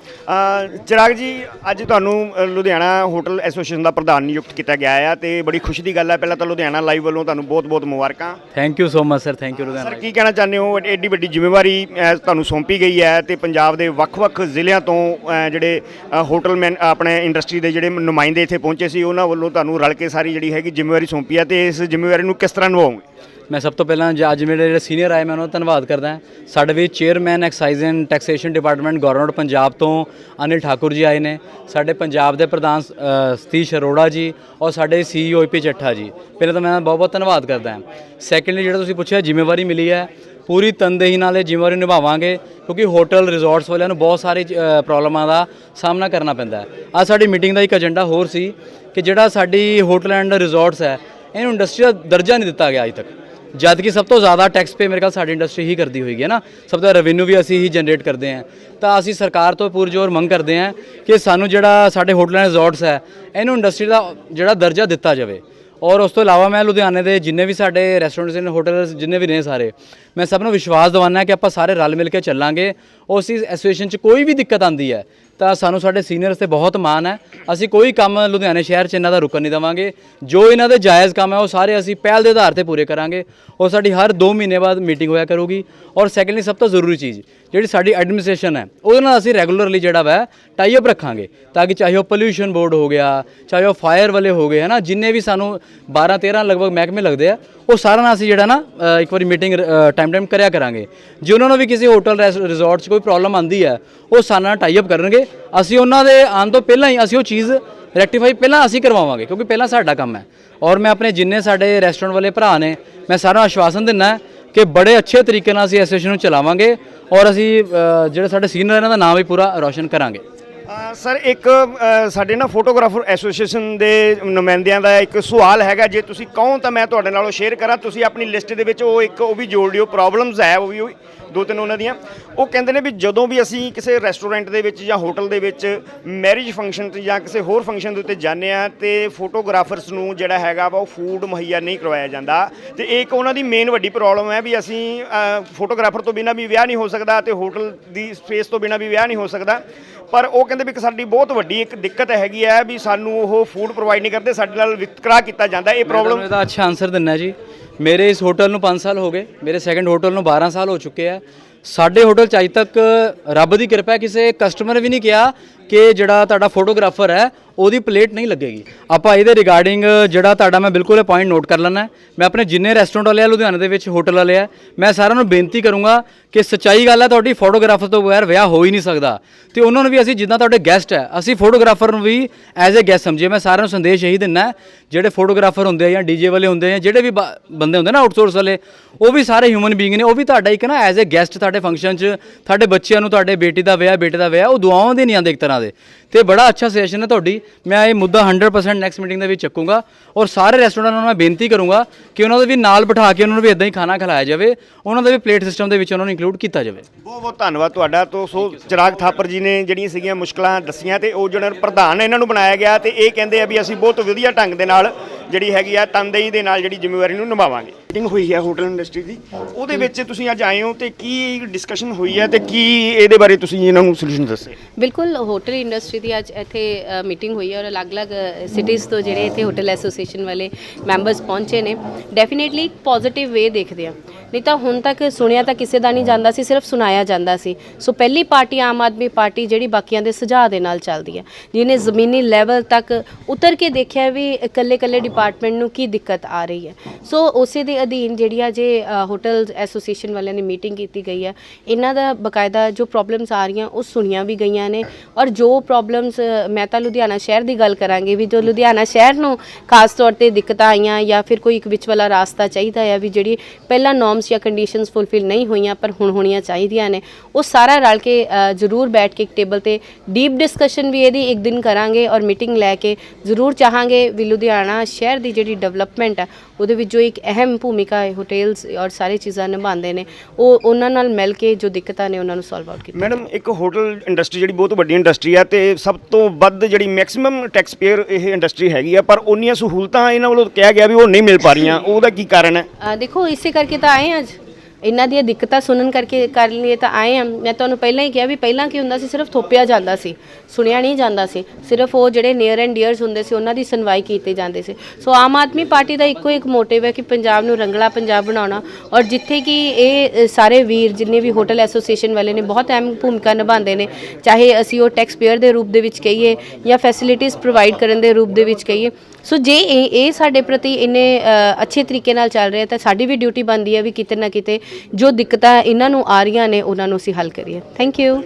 S4: ਚਿਰਾਗ ਜੀ ਅੱਜ ਤੁਹਾਨੂੰ ਲੁਧਿਆਣਾ ਹੋਟਲ ਐਸੋਸੀਏਸ਼ਨ ਦਾ ਪ੍ਰਧਾਨ ਨਿਯੁਕਤ ਕੀਤਾ ਗਿਆ ਹੈ ਤੇ ਬੜੀ ਖੁਸ਼ੀ ਦੀ ਗੱਲ ਹੈ ਪਹਿਲਾਂ ਤਾਂ ਲੁਧਿਆਣਾ ਲਾਈਵ ਵੱਲੋਂ ਤੁਹਾਨੂੰ ਬਹੁਤ-ਬਹੁਤ ਮੁਬਾਰਕਾਂ।
S2: Thank you so much sir thank you
S4: sir
S2: Ludhiana
S4: ਕੀ ਕਹਿਣਾ ਚਾਹੁੰਦੇ ਹੋ? ਐਡੀ ਵੱਡੀ ਜ਼ਿੰਮੇਵਾਰੀ ਤੁਹਾਨੂੰ ਸੌਂਪੀ ਗਈ ਹੈ ਤੇ ਪੰਜਾਬ ਦੇ ਵੱਖ-ਵੱਖ ਜ਼ਿਲ੍ਹਿਆਂ ਤੋਂ ਜਿਹੜੇ ਹੋਟਲ ਮੈਨ ਆਪਣੇ ਇੰਡਸਟਰੀ ਦੇ ਜਿਹੜੇ ਨੁਮਾਇੰਦੇ ਇੱਥੇ ਪਹੁੰਚੇ ਸੀ, ਉਹਨਾਂ ਵੱਲੋਂ ਤੁਹਾਨੂੰ ਰਲ ਕੇ ਸਾਰੀ ਜਿਹੜੀ ਹੈਗੀ ਜ਼ਿੰਮੇਵਾਰੀ ਸੌਂਪੀ ਹੈ ਤੇ ਇਸ ਜ਼ਿੰਮੇਵਾਰੀ ਨੂੰ ਕਿਸ ਤਰ੍ਹਾਂ ਨਿਭਾਓਗੇ?
S2: ਮੈਂ ਸਭ ਤੋਂ ਪਹਿਲਾਂ ਅੱਜ ਮੇਰੇ ਜਿਹੜੇ ਸੀਨੀਅਰ ਆਏ, ਮੈਂ ਉਹਨਾਂ ਦਾ ਧੰਨਵਾਦ ਕਰਦਾ ਹਾਂ। ਸਾਡੇ ਵਿੱਚ chairman excise and taxation department government Punjab ਤੋਂ ਅਨਿਲ ਠਾਕੁਰ ਜੀ ਆਏ ਨੇ, ਸਾਡੇ ਪੰਜਾਬ ਦੇ ਪ੍ਰਧਾਨ ਸਤੀਸ਼ ਅਰੋੜਾ ਜੀ ਔਰ ਸਾਡੇ ਸੀਈਓ ਪੀ ਚੱਠਾ ਜੀ। ਪਹਿਲਾਂ ਤਾਂ ਮੈਂ ਬਹੁਤ ਬਹੁਤ ਧੰਨਵਾਦ ਕਰਦਾ ਹਾਂ। ਸੈਕੰਡਲੀ ਜਿਹੜਾ ਤੁਸੀਂ ਪੁੱਛਿਆ, ਜ਼ਿੰਮੇਵਾਰੀ ਮਿਲੀ ਹੈ। ਪੂਰੀ ਤਨਦੇਹੀ ਨਾਲ ਇਹ ਜ਼ਿੰਮੇਵਾਰੀ ਨਿਭਾਵਾਂਗੇ, ਕਿਉਂਕਿ ਹੋਟਲ ਰਿਜ਼ੋਰਟਸ ਵਾਲਿਆਂ ਨੂੰ ਬਹੁਤ ਸਾਰੇ ਪ੍ਰੋਬਲਮਾਂ ਦਾ ਸਾਹਮਣਾ ਕਰਨਾ ਪੈਂਦਾ ਹੈ। ਅੱਜ ਸਾਡੀ ਮੀਟਿੰਗ ਦਾ ਇੱਕ ਏਜੰਡਾ ਹੋਰ ਸੀ ਕਿ ਜਿਹੜਾ ਸਾਡੀ ਹੋਟਲ ਐਂਡ ਰਿਜ਼ੋਰਟਸ ਹੈ, ਇਹਨੂੰ ਇੰਡਸਟਰੀ ਦਾ ਦਰਜਾ ਨਹੀਂ ਦਿੱਤਾ ਗਿਆ ਅਜੇ ਤੱਕ। ਜਦ ਕਿ ਸਭ ਤੋਂ ਜ਼ਿਆਦਾ ਟੈਕਸ ਪੇ ਮੇਰੇ ਖਿਆਲ ਸਾਡੀ ਇੰਡਸਟਰੀ ਹੀ ਕਰਦੀ ਹੋਏਗੀ, ਹੈ ਨਾ? ਸਭ ਤੋਂ ਰੈਵਨਿਊ ਵੀ ਅਸੀਂ ਹੀ ਜਨਰੇਟ ਕਰਦੇ ਹਾਂ। ਤਾਂ ਅਸੀਂ ਸਰਕਾਰ ਤੋਂ ਪੁਰਜੋਰ ਮੰਗ ਕਰਦੇ ਹਾਂ ਕਿ ਸਾਨੂੰ ਜਿਹੜਾ ਸਾਡੇ ਹੋਟਲਾਂ ਰਿਜ਼ੋਰਟਸ ਹੈ, ਇਹਨੂੰ ਇੰਡਸਟਰੀ ਦਾ ਜਿਹੜਾ ਦਰਜਾ ਦਿੱਤਾ ਜਾਵੇ। ਔਰ ਉਸ ਤੋਂ ਇਲਾਵਾ ਮੈਂ ਲੁਧਿਆਣੇ ਦੇ ਜਿੰਨੇ ਵੀ ਸਾਡੇ ਰੈਸਟੋਰੈਂਟਸ ਨੇ ਹੋਟਲਸ ਜਿੰਨੇ ਵੀ ਨੇ ਸਾਰੇ, ਮੈਂ ਸਭ ਨੂੰ ਵਿਸ਼ਵਾਸ ਦਿਵਾਉਣਾ ਕਿ ਆਪਾਂ ਸਾਰੇ ਰਲ ਮਿਲ ਕੇ ਚੱਲਾਂਗੇ। ਉਸ ਇਸ ਐਸੋਸੀਏਸ਼ਨ 'ਚ ਕੋਈ ਵੀ ਦਿੱਕਤ ਆਂਦੀ ਹੈ, ਤਾਂ ਸਾਨੂੰ ਸਾਡੇ ਸੀਨੀਅਰਸ ਤੇ ਬਹੁਤ ਮਾਣ ਹੈ। ਅਸੀਂ ਕੋਈ ਕੰਮ ਲੁਧਿਆਣੇ ਸ਼ਹਿਰ 'ਚ ਇਹਨਾਂ ਦਾ ਰੁਕਣ ਨਹੀਂ ਦੇਵਾਂਗੇ। ਜੋ ਇਹਨਾਂ ਦੇ ਜਾਇਜ਼ ਕੰਮ ਹੈ, ਉਹ ਸਾਰੇ ਅਸੀਂ ਪਹਿਲ ਦੇ ਆਧਾਰ ਤੇ ਪੂਰੇ ਕਰਾਂਗੇ। ਔਰ ਸਾਡੀ ਹਰ 2 ਮਹੀਨੇ ਬਾਅਦ ਮੀਟਿੰਗ ਹੋਇਆ ਕਰੂਗੀ। ਔਰ ਸੈਕੰਡਲੀ ਸਭ ਤੋਂ ਜ਼ਰੂਰੀ ਚੀਜ਼, ਜਿਹੜੀ ਸਾਡੀ ਐਡਮਿਨਿਸਟ੍ਰੇਸ਼ਨ ਹੈ, ਉਹਦੇ ਨਾਲ ਅਸੀਂ ਰੈਗੂਲਰਲੀ ਜਿਹੜਾ ਵਾ ਟਾਈ ਅਪ ਰੱਖਾਂਗੇ। ਤਾਂ ਕਿ ਚਾਹੇ ਉਹ ਪੋਲਿਊਸ਼ਨ ਬੋਰਡ ਹੋ ਗਿਆ, ਚਾਹੇ ਉਹ ਫਾਇਰ ਵਾਲੇ ਹੋ ਗਏ ਹੈ ਨਾ ਜਿੰਨੇ ਵੀ ਸਾਨੂੰ 12 13 ਲਗਭਗ ਮਹਿਕਮੇ ਲੱਗਦੇ ਆ ਉਹ ਸਾਰਾ ਨਾਲ ਅਸੀਂ ਜਿਹੜਾ ਨਾ ਇੱਕ ਵਾਰੀ ਮੀਟਿੰਗ ਟਾਈਮ ਟਾਈਮ ਕਰਿਆ ਕਰਾਂਗੇ। ਜੇ ਉਹਨਾਂ ਨੂੰ ਵੀ ਕਿਸੇ ਹੋਟਲ ਰਿਜ਼ੋਰਟ 'ਚ ਕੋਈ ਪ੍ਰੋਬਲਮ ਆਂਦੀ ਹੈ, ਉਹ ਸਾਡੇ ਨਾਲ ਟਾਈ ਅਪ ਕਰਨਗੇ। ਅਸੀਂ ਉਹਨਾਂ ਦੇ ਆਉਣ ਤੋਂ ਪਹਿਲਾਂ ਹੀ ਅਸੀਂ ਉਹ ਚੀਜ਼ ਰੈਕਟੀਫਾਈ ਪਹਿਲਾਂ ਅਸੀਂ ਕਰਵਾਵਾਂਗੇ, ਕਿਉਂਕਿ ਪਹਿਲਾਂ ਸਾਡਾ ਕੰਮ ਹੈ। ਔਰ ਮੈਂ ਆਪਣੇ ਜਿੰਨੇ ਸਾਡੇ ਰੈਸਟੋਰੈਂਟ ਵਾਲੇ ਭਰਾ ਨੇ, ਮੈਂ ਸਾਰਿਆਂ ਨੂੰ ਆਸ਼ਵਾਸਨ ਦਿੰਦਾ ਕਿ ਬੜੇ ਅੱਛੇ ਤਰੀਕੇ ਨਾਲ ਅਸੀਂ ਐਸੋਸੀਏਸ਼ਨ ਨੂੰ ਚਲਾਵਾਂਗੇ। ਔਰ ਅਸੀਂ ਜਿਹੜੇ ਸਾਡੇ ਸੀਨੀਅਰ ਇਹਨਾਂ ਦਾ ਨਾਮ ਵੀ ਪੂਰਾ ਰੌਸ਼ਨ ਕਰਾਂਗੇ।
S4: ਸਰ ਇੱਕ ਅ, ਸਾਡੇ ਨਾ ਫੋਟੋਗ੍ਰਾਫਰ ਐਸੋਸੀਏਸ਼ਨ ਦੇ ਨੁਮਾਇੰਦਿਆਂ ਦਾ ਇੱਕ ਸਵਾਲ ਹੈਗਾ। ਜੇ ਤੁਸੀਂ ਕਹੋ ਤਾਂ ਮੈਂ ਤੁਹਾਡੇ ਨਾਲ ਉਹ ਸ਼ੇਅਰ ਕਰਾਂ। ਤੁਸੀਂ ਆਪਣੀ ਲਿਸਟ ਦੇ ਵਿੱਚ ਉਹ ਇੱਕ ਉਹ ਵੀ ਜੋੜ ਲਿਓ। ਪ੍ਰੋਬਲਮਸ ਹੈ ਉਹ ਵੀ ਉਹ ਵੀ ਦੋ ਤਿੰਨ ਉਹਨਾਂ ਦੀਆਂ। ਉਹ ਕਹਿੰਦੇ ਨੇ ਵੀ ਜਦੋਂ ਵੀ ਅਸੀਂ ਕਿਸੇ ਰੈਸਟੋਰੈਂਟ ਦੇ ਵਿੱਚ ਜਾਂ ਹੋਟਲ ਦੇ ਵਿੱਚ ਮੈਰਿਜ ਫੰਕਸ਼ਨ ਤੇ ਜਾਂ ਕਿਸੇ ਹੋਰ ਫੰਕਸ਼ਨ ਦੇ ਉੱਤੇ ਜਾਂਦੇ ਆ ਤੇ ਫੋਟੋਗ੍ਰਾਫਰਸ ਨੂੰ ਜਿਹੜਾ ਹੈਗਾ ਵਾ ਉਹ ਫੂਡ ਮੁਹੱਈਆ ਨਹੀਂ ਕਰਵਾਇਆ ਜਾਂਦਾ। ਤੇ ਇਹ ਇੱਕ ਉਹਨਾਂ ਦੀ ਮੇਨ ਵੱਡੀ ਪ੍ਰੋਬਲਮ ਹੈ ਵੀ ਅਸੀਂ ਫੋਟੋਗ੍ਰਾਫਰ ਤੋਂ ਬਿਨਾਂ ਵੀ ਵਿਆਹ ਨਹੀਂ ਹੋ ਸਕਦਾ ਤੇ ਹੋਟਲ ਦੀ ਸਪੇਸ ਤੋਂ ਬਿਨਾਂ ਵੀ ਵਿਆਹ ਨਹੀਂ ਹੋ ਸਕਦਾ। ਪਰ ਉਹ ਕਹਿੰਦੇ ਵੀ ਇੱਕ ਸਾਡੀ ਬਹੁਤ ਵੱਡੀ ਇੱਕ ਦਿੱਕਤ ਹੈਗੀ ਹੈ ਵੀ ਸਾਨੂੰ ਉਹ ਫੂਡ ਪ੍ਰੋਵਾਈਡ ਨਹੀਂ ਕਰਦੇ ਸਾਡੇ ਨਾਲ ਵਿਤਕਰਾ ਕੀਤਾ ਜਾਂਦਾ ਇਹ
S2: ਪ੍ਰੋਬਲਮ ਇਹਦਾ ਅੱਛਾ ਆਨਸਰ ਦਿੰਨਾ ਜੀ। ਮੇਰੇ ਇਸ ਹੋਟਲ ਨੂੰ 5 ਸਾਲ ਹੋ ਗਏ ਮੇਰੇ ਸੈਕੰਡ ਹੋਟਲ ਨੂੰ 12 ਸਾਲ ਹੋ ਚੁੱਕੇ ਆ। ਸਾਡੇ ਹੋਟਲ ਚ ਅਜ ਤੱਕ ਰੱਬ ਦੀ ਕਿਰਪਾ ਕਿਸੇ ਕਸਟਮਰ ਵੀ ਨਹੀਂ ਕਿਹਾ ਕਿ ਜਿਹੜਾ ਤੁਹਾਡਾ ਫੋਟੋਗ੍ਰਾਫਰ ਹੈ, ਉਹਦੀ ਪਲੇਟ ਨਹੀਂ ਲੱਗੇਗੀ। ਆਪਾਂ ਇਹਦੇ ਰਿਗਾਰਡਿੰਗ ਜਿਹੜਾ ਤੁਹਾਡਾ ਮੈਂ ਬਿਲਕੁਲ ਇਹ ਪੁਆਇੰਟ ਨੋਟ ਕਰ ਲੈਣਾ ਮੈਂ ਆਪਣੇ ਜਿੰਨੇ ਰੈਸਟੋਰੈਂਟ ਵਾਲੇ ਆ, ਲੁਧਿਆਣੇ ਦੇ ਵਿੱਚ ਹੋਟਲ ਵਾਲੇ ਆ, ਮੈਂ ਸਾਰਿਆਂ ਨੂੰ ਬੇਨਤੀ ਕਰੂੰਗਾ ਕਿ ਸੱਚਾਈ ਗੱਲ ਹੈ, ਤੁਹਾਡੀ ਫੋਟੋਗ੍ਰਾਫਰ ਤੋਂ ਬਗੈਰ ਵਿਆਹ ਹੋ ਹੀ ਨਹੀਂ ਸਕਦਾ। ਤੇ ਉਹਨਾਂ ਨੂੰ ਵੀ ਅਸੀਂ ਜਿੱਦਾਂ ਤੁਹਾਡੇ ਗੈਸਟ ਹੈ, ਅਸੀਂ ਫੋਟੋਗ੍ਰਾਫਰ ਨੂੰ ਵੀ ਐਜ਼ ਅ ਗੈਸਟ ਸਮਝੀਏ। ਮੈਂ ਸਾਰਿਆਂ ਨੂੰ ਸੰਦੇਸ਼ ਇਹੀ ਦਿੰਨਾ ਜਿਹੜੇ ਫੋਟੋਗ੍ਰਾਫਰ ਹੁੰਦੇ ਆ ਜਾਂ ਡੀਜੇ ਵਾਲੇ ਹੁੰਦੇ ਆ, ਜਿਹੜੇ ਵੀ ਬੰਦੇ ਹੁੰਦੇ ਨਾ ਆਊਟਸੋਰਸ ਵਾਲੇ, ਉਹ ਵੀ ਸਾਰੇ ਹਿਊਮਨ ਬੀਇੰਗ ਨੇ, ਉਹ ਵੀ ਤੁਹਾਡਾ ਇੱਕ ਨਾ ਐਜ਼ ਅ ਗੈਸਟ ਤੁਹਾਡੇ ਫੰਕਸ਼ਨ 'ਚ, ਤੁਹਾਡੇ ਬੱਚਿਆਂ ਨੂੰ, ਤੁਹਾਡੇ ਬੇਟੀ ਦਾ ਵਿਆਹ, ਬੇਟੇ ਦਾ ਵਿਆਹ, ਉਹ ਦੁਆਵਾਂ ਦੇ ਨਹੀਂ ਆਉਂਦੇ ਇੱਕ ਤਰ੍ਹਾਂ ਦੇ। ਤੇ ਬੜਾ ਅੱਛਾ ਸੈਸ਼ਨ ਹੈ ਤੁਹਾਡੀ। ਮੈਂ ਇਹ ਮੁੱਦਾ 100% ਨੈਕਸਟ ਮੀਟਿੰਗ ਦੇ ਵਿੱਚ ਚੱਕੂੰਗਾ ਔਰ ਸਾਰੇ ਰੈਸਟੋਰੈਂਟਾਂ ਨੂੰ ਮੈਂ ਬੇਨਤੀ ਕਰੂੰਗਾ ਕਿ ਉਹਨਾਂ ਦੇ ਵੀ ਨਾਲ ਬਿਠਾ ਕੇ ਉਹਨਾਂ ਨੂੰ ਵੀ ਇਦਾਂ ਹੀ ਖਾਣਾ ਖਿਲਾਇਆ ਜਾਵੇ, ਉਹਨਾਂ ਦੇ ਵੀ ਪਲੇਟ ਸਿਸਟਮ ਦੇ ਵਿੱਚ ਉਹਨਾਂ ਨੂੰ ਇਨਕਲੂਡ ਕੀਤਾ ਜਾਵੇ।
S4: ਬਹੁਤ ਬਹੁਤ ਧੰਨਵਾਦ ਤੁਹਾਡਾ। ਤੋਂ ਸੋ ਚਿਰਾਗ ਥਾਪਰ ਜੀ ਨੇ ਜਿਹੜੀਆਂ ਸੀਗੀਆਂ ਮੁਸ਼ਕਲਾਂ ਦੱਸੀਆਂ ਤੇ ਉਹ ਜਿਹੜਾ ਪ੍ਰਧਾਨ ਇਹਨਾਂ ਨੂੰ ਬਣਾਇਆ ਗਿਆ ਤੇ ਇਹ ਕਹਿੰਦੇ ਆ ਵੀ ਅਸੀਂ ਬਹੁਤ ਵਧੀਆ ਢੰਗ ਦੇ ਨਾਲ ਜਿਹੜੀ ਹੈਗੀ ਆ ਤਨਦੇਹੀ ਦੇ ਨਾਲ ਜਿਹੜੀ ਜ਼ਿੰਮੇਵਾਰੀ ਨੂੰ ਨਿਭਾਵਾਂਗੇ। ਮੀਟਿੰਗ ਹੋਈ ਹੈ ਹੋਟਲ ਇੰਡਸਟਰੀ ਦੀ। ਉਹਦੇ ਵਿੱਚ ਤੁਸੀਂ ਅੱਜ ਆਏ ਹੋ ਤੇ ਕੀ ਡਿਸਕਸ਼ਨ ਹੋਈ ਹੈ ਤੇ ਕੀ ਇਹਦੇ ਬਾਰੇ ਤੁਸੀਂ ਇਹਨਾਂ ਨੂੰ ਸੋਲੂਸ਼ਨ ਦੱਸੇ?
S7: ਬਿਲਕੁਲ ਹੋਟਲ ਇੰਡਸਟਰੀ ਦੀ ਅੱਜ ਇੱਥੇ ਮੀਟਿੰਗ ਹੋਈ ਹੈ ਔਰ ਅਲੱਗ-ਅਲੱਗ ਸਿਟੀਜ਼ ਤੋਂ ਜਿਹੜੇ ਇੱਥੇ ਹੋਟਲ ਐਸੋਸੀਏਸ਼ਨ ਵਾਲੇ ਮੈਂਬਰਸ ਪਹੁੰਚੇ ਨੇ। ਡੈਫੀਨੇਟਲੀ ਇੱਕ ਪੋਜ਼ਿਟਿਵ ਵੇ ਦੇਖਦੇ ਆ ਨਹੀਂ ਤਾਂ ਹੁਣ ਤੱਕ ਸੁਣਿਆ ਤਾਂ ਕਿਸੇ ਦਾ ਨਹੀਂ ਜਾਂਦਾ ਸੀ ਸਿਰਫ ਸੁਣਾਇਆ ਜਾਂਦਾ ਸੀ। ਸੋ ਪਹਿਲੀ ਪਾਰਟੀ ਆਮ ਆਦਮੀ ਪਾਰਟੀ ਜਿਹੜੀ ਬਾਕੀਆਂ ਦੇ ਸੁਝਾਅ ਦੇ ਨਾਲ ਚੱਲਦੀ ਹੈ। ਜਿਹਨੇ ਜ਼ਮੀਨੀ ਲੈਵਲ ਤੱਕ ਉਤਰ ਕੇ ਦੇਖਿਆ ਵੀ ਇਕੱਲੇ-ਇਕੱਲੇ ਡਿਪਾਰਟਮੈਂਟ ਨੂੰ ਕੀ ਦਿੱਕਤ ਆ ਰਹੀ ਹੈ। ਸੋ ਉਸੇ ਦੇ ਅਧੀਨ ਜਿਹੜੀਆਂ ਜੇ ਹੋਟਲ ਐਸੋਸੀਏਸ਼ਨ ਵਾਲਿਆਂ ਨੇ ਮੀਟਿੰਗ ਕੀਤੀ ਗਈ ਹੈ ਇਹਨਾਂ ਦਾ ਬਕਾਇਦਾ ਜੋ ਪ੍ਰੋਬਲਮਸ ਆ ਰਹੀਆਂ, ਉਹ ਸੁਣੀਆਂ ਵੀ ਗਈਆਂ ਨੇ। ਔਰ ਜੋ ਪ੍ਰੋਬਲਮਸ ਮੈਂ ਤਾਂ ਲੁਧਿਆਣਾ ਸ਼ਹਿਰ ਦੀ ਗੱਲ ਕਰਾਂਗੇ ਵੀ ਜੋ ਲੁਧਿਆਣਾ ਸ਼ਹਿਰ ਨੂੰ ਖਾਸ ਤੌਰ ਤੇ ਦਿੱਕਤਾਂ ਆਈਆਂ ਜਾਂ ਫਿਰ ਕੋਈ ਇੱਕ ਵਿੱਚ ਵਾਲਾ ਰਾਸਤਾ ਚਾਹੀਦਾ ਹੈ ਵੀ ਜਿਹੜੀ ਪਹਿਲਾਂ ਨੋਰਮਸ ਜਾਂ ਕੰਡੀਸ਼ਨਸ ਫੁੱਲਫਿਲ ਨਹੀਂ ਹੋਈਆਂ, ਪਰ ਹੁਣ ਹੋਣੀਆਂ ਚਾਹੀਦੀਆਂ ਨੇ, ਉਹ ਸਾਰਾ ਰਲ ਕੇ ਜ਼ਰੂਰ ਬੈਠ ਕੇ ਇੱਕ ਟੇਬਲ ਤੇ ਡੀਪ ਡਿਸਕਸ਼ਨ ਵੀ ਇਹਦੀ ਇੱਕ ਦਿਨ ਕਰਾਂਗੇ ਔਰ ਮੀਟਿੰਗ ਲੈ ਕੇ ਜ਼ਰੂਰ ਚਾਹਾਂਗੇ ਵੀ ਲੁਧਿਆਣਾ ਸ਼ਹਿਰ ਦੀ ਜਿਹੜੀ ਡਿਵੈਲਪਮੈਂਟ ਹੈ ਉਹਦੇ ਵਿੱਚ ਜੋ ਇੱਕ ਅਹਿਮ ਭੂਮਿਕਾ ਹੈ ਹੋਟਲਸ ਔਰ ਸਾਰੇ ਚੀਜ਼ਾਂ ਨਿਭਾਉਂਦੇ ਨੇ ਉਹ ਉਹਨਾਂ ਨਾਲ ਮਿਲ ਕੇ ਜੋ ਦਿੱਕਤਾਂ ਨੇ ਉਹਨਾਂ ਨੂੰ ਸੋਲਵ ਆਊਟ ਕੀਤਾ
S4: ਮੈਡਮ ਇੱਕ ਹੋਟਲ ਇੰਡਸਟਰੀ ਜਿਹੜੀ ਬਹੁਤ ਵੱਡੀ ਇੰਡਸਟਰੀ ਆ ਤੇ ਸਭ ਤੋਂ ਵੱਧ ਜਿਹੜੀ ਮੈਕਸਿਮਮ ਟੈਕਸ ਪੇਅਰ ਇਹ ਇੰਡਸਟਰੀ ਹੈਗੀ ਆ ਪਰ ਉਹਨੀਆਂ ਸਹੂਲਤਾਂ ਇਹਨਾਂ ਵੱਲੋਂ ਕਿਹਾ ਗਿਆ ਵੀ ਉਹ ਨਹੀਂ ਮਿਲ ਪਾ ਰਹੀਆਂ ਉਹਦਾ ਕੀ ਕਾਰਨ ਹੈ?
S7: ਅ, ਦੇਖੋ ਇਸੇ ਕਰਕੇ ਤਾਂ ਆਏ ਹਾਂ ਅੱਜ। ਇਹਨਾਂ ਦੀਆਂ ਦਿੱਕਤਾਂ ਸੁਣਨ ਕਰਕੇ ਕਰ ਲਈ ਤਾਂ ਆਏ ਹਾਂ। ਮੈਂ ਤੁਹਾਨੂੰ ਪਹਿਲਾਂ ਹੀ ਕਿਹਾ ਵੀ ਪਹਿਲਾਂ ਕੀ ਹੁੰਦਾ ਸੀ, ਸਿਰਫ ਥੋਪਿਆ ਜਾਂਦਾ ਸੀ, ਸੁਣਿਆ ਨਹੀਂ ਜਾਂਦਾ ਸੀ। ਸਿਰਫ ਉਹ ਜਿਹੜੇ ਨੀਅਰ ਐਂਡ ਡੀਅਰਸ ਹੁੰਦੇ ਸੀ, ਉਹਨਾਂ ਦੀ ਸੁਣਵਾਈ ਕੀਤੀ ਜਾਂਦੀ ਸੀ। ਸੋ ਆਮ ਆਦਮੀ ਪਾਰਟੀ ਦਾ ਇੱਕੋ ਇੱਕ ਮੋਟਿਵ ਹੈ ਕਿ ਪੰਜਾਬ ਨੂੰ ਰੰਗਲਾ ਪੰਜਾਬ ਬਣਾਉਣਾ। ਔਰ ਜਿੱਥੇ ਕਿ ਇਹ ਸਾਰੇ ਵੀਰ ਜਿੰਨੇ ਵੀ ਹੋਟਲ ਐਸੋਸੀਏਸ਼ਨ ਵਾਲੇ ਨੇ, ਬਹੁਤ ਅਹਿਮ ਭੂਮਿਕਾ ਨਿਭਾਉਂਦੇ ਨੇ। ਚਾਹੇ ਅਸੀਂ ਉਹ ਟੈਕਸ ਪੇਅਰ ਦੇ ਰੂਪ ਦੇ ਵਿੱਚ ਕਹੀਏ ਜਾਂ ਫੈਸਿਲਿਟੀਆਂ ਪ੍ਰੋਵਾਈਡ ਕਰਨ ਦੇ ਰੂਪ ਦੇ ਵਿੱਚ ਕਹੀਏ ਸੋ ਜੇ ਇਹ ਇਹ ਸਾਡੇ ਪ੍ਰਤੀ ਇੰਨੇ ਅੱਛੇ ਤਰੀਕੇ ਨਾਲ ਚੱਲ ਰਿਹਾ ਤਾਂ ਸਾਡੀ ਵੀ ਡਿਊਟੀ ਬਣਦੀ ਹੈ ਵੀ ਕਿਤੇ ਨਾ ਕਿਤੇ ਜੋ ਦਿੱਕਤਾਂ ਇਹਨਾਂ ਨੂੰ ਆ ਰਹੀਆਂ ਨੇ, ਉਹਨਾਂ ਨੂੰ ਅਸੀਂ ਹੱਲ ਕਰੀਏ। Thank you